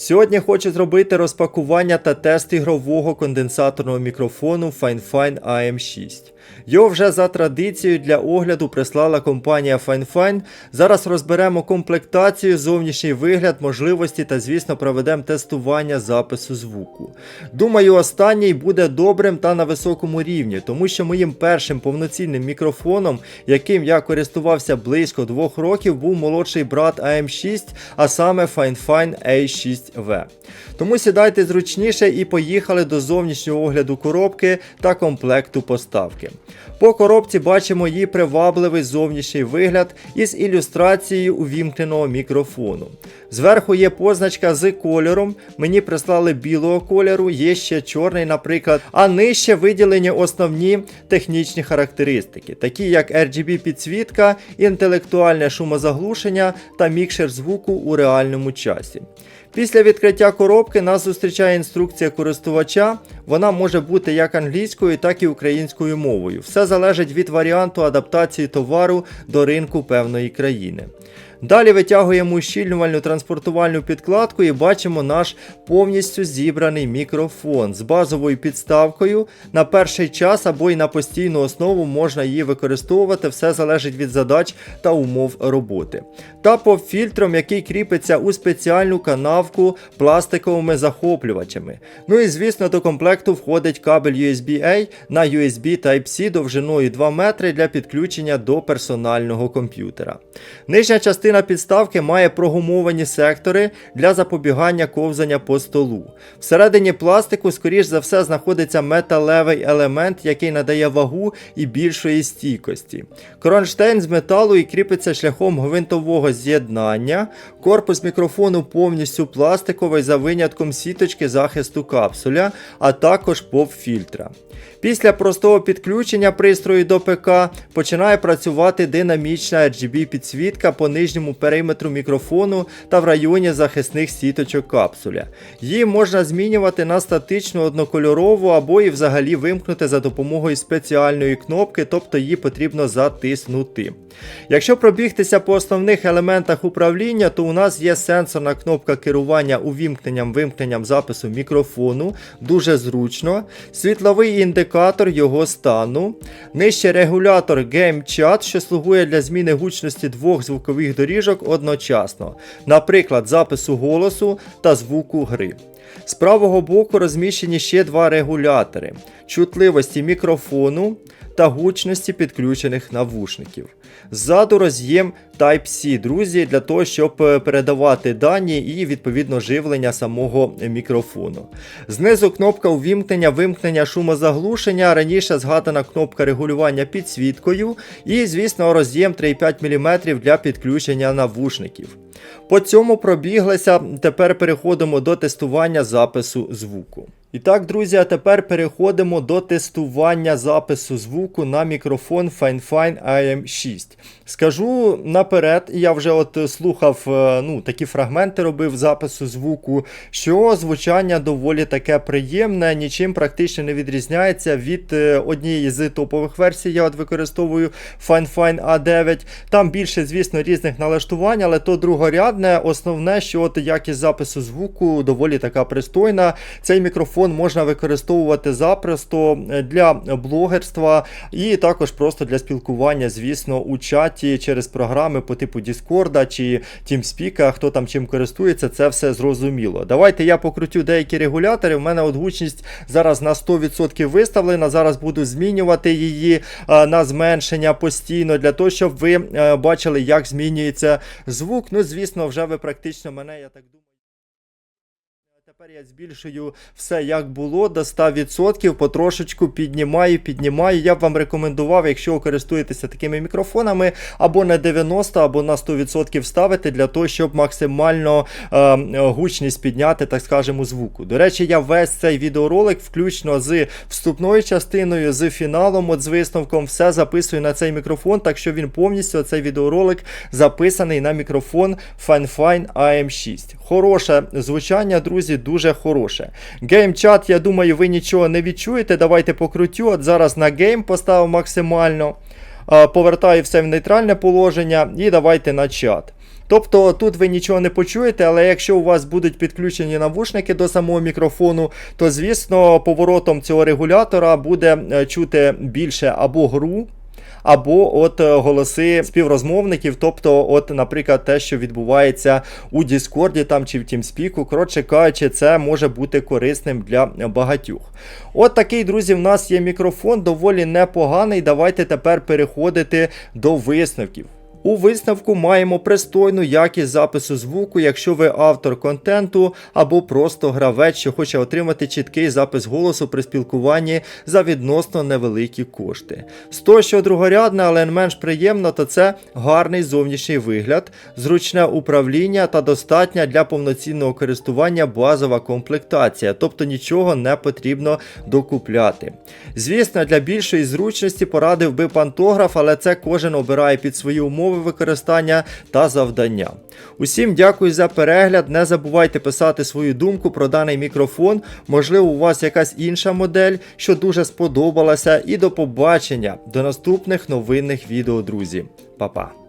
Сьогодні хочу зробити розпакування та тест ігрового конденсаторного мікрофону FineFine AM6. Його вже за традицією для огляду прислала компанія FineFine. Зараз розберемо комплектацію, зовнішній вигляд, можливості та, звісно, проведемо тестування запису звуку. Думаю, останній буде добрим та на високому рівні, тому що моїм першим повноцінним мікрофоном, яким я користувався близько двох років, був молодший брат AM6, а саме FineFine 6В. Тому сідайте зручніше і поїхали до зовнішнього огляду коробки та комплекту поставки. По коробці бачимо її привабливий зовнішній вигляд із ілюстрацією увімкненого мікрофону. Зверху є позначка з кольором, мені прислали білого кольору, є ще чорний, наприклад, а нижче виділені основні технічні характеристики, такі як RGB підсвітка, інтелектуальне шумозаглушення та мікшер звуку у реальному часі. Після відкриття коробки нас зустрічає інструкція користувача. Вона може бути як англійською, так і українською мовою. Все залежить від варіанту адаптації товару до ринку певної країни. Далі витягуємо ущільнювальну транспортувальну підкладку і бачимо наш повністю зібраний мікрофон з базовою підставкою. На перший час або й на постійну основу можна її використовувати, все залежить від задач та умов роботи. Та поп-фільтром, який кріпиться у спеціальну канавку пластиковими захоплювачами. Ну і звісно, до комплекту входить кабель USB-A на USB Type-C довжиною 2 метри для підключення до персонального комп'ютера. Нижня частина підставки має прогумовані сектори для запобігання ковзання по столу. Всередині пластику, скоріш за все, знаходиться металевий елемент, який надає вагу і більшої стійкості. Кронштейн з металу і кріпиться шляхом гвинтового з'єднання. Корпус мікрофону повністю пластиковий за винятком сіточки захисту капсуля, а також поп-фільтра. Після простого підключення пристрою до ПК починає працювати динамічна RGB підсвітка по нижньому периметру мікрофону та в районі захисних сіточок капсуля. Її можна змінювати на статичну однокольорову або і взагалі вимкнути за допомогою спеціальної кнопки, тобто її потрібно затиснути. Якщо пробігтися по основних елементах управління, то у нас є сенсорна кнопка керування увімкненням вимкненням запису мікрофону, дуже зручно, світловий індикатор його стану, нижче регулятор Game що слугує для зміни гучності двох звукових доріжок одночасно, наприклад, запису голосу та звуку гри. З правого боку розміщені ще два регулятори чутливості мікрофону та гучності підключених навушників. Ззаду роз'єм Type-C, друзі, для того, щоб е, передавати дані і відповідно живлення самого мікрофону. Знизу кнопка увімкнення, вимкнення шумозаглушення, раніше згадана кнопка регулювання підсвіткою, і, звісно, роз'єм 3,5 мм для підключення навушників. По цьому пробіглися. Тепер переходимо до тестування запису звуку. І так, друзі, а тепер переходимо до тестування запису звуку на мікрофон FineFine AM6. Скажу наперед, я вже от слухав е, ну, такі фрагменти робив запису звуку, що звучання доволі таке приємне, нічим практично не відрізняється від е, однієї з топових версій. Я от використовую FineFine A9. Там більше, звісно, різних налаштувань, але то другорядне. Основне, що от якість запису звуку доволі така пристойна. Цей мікрофон можна використовувати запросто для блогерства і також просто для спілкування, звісно, у чаті через програми по типу Discord чи TeamSpeak, хто там чим користується, це все зрозуміло. Давайте я покрутю деякі регулятори. У мене от гучність зараз на 100% виставлена. Зараз буду змінювати її на зменшення постійно, для того, щоб ви бачили, як змінюється звук. Ну, звісно, вже ви практично мене, я так думаю. Тепер я збільшую все як було до 100%, потрошечку піднімаю, піднімаю. Я б вам рекомендував, якщо ви користуєтеся такими мікрофонами, або на 90, або на 100% ставити для того, щоб максимально е, гучність підняти, так скажемо, звуку. До речі, я весь цей відеоролик, включно з вступною частиною, з фіналом, от з висновком, все записую на цей мікрофон, так що він повністю цей відеоролик записаний на мікрофон FineFine AM6. Хороше звучання, друзі, дуже хороше. Геймчат, я думаю, ви нічого не відчуєте. Давайте покрутю. От зараз на гейм поставив максимально. Повертаю все в нейтральне положення і давайте на чат. Тобто тут ви нічого не почуєте, але якщо у вас будуть підключені навушники до самого мікрофону, то звісно поворотом цього регулятора буде е, чути більше або гру. Або от е, голоси співрозмовників, тобто, от, наприклад, те, що відбувається у Діскорді там чи в Тімспіку. коротше кажучи, це може бути корисним для багатьох. От такий, друзі, в нас є мікрофон, доволі непоганий. Давайте тепер переходити до висновків. У висновку маємо пристойну якість запису звуку, якщо ви автор контенту або просто гравець, що хоче отримати чіткий запис голосу при спілкуванні за відносно невеликі кошти. З того, що другорядне, але не менш приємно, то це гарний зовнішній вигляд, зручне управління та достатня для повноцінного користування базова комплектація, тобто нічого не потрібно докупляти. Звісно, для більшої зручності порадив би пантограф, але це кожен обирає під свої умови використання та завдання. Усім дякую за перегляд. Не забувайте писати свою думку про даний мікрофон. Можливо, у вас якась інша модель, що дуже сподобалася. І до побачення до наступних новинних відео, друзі. Па-па!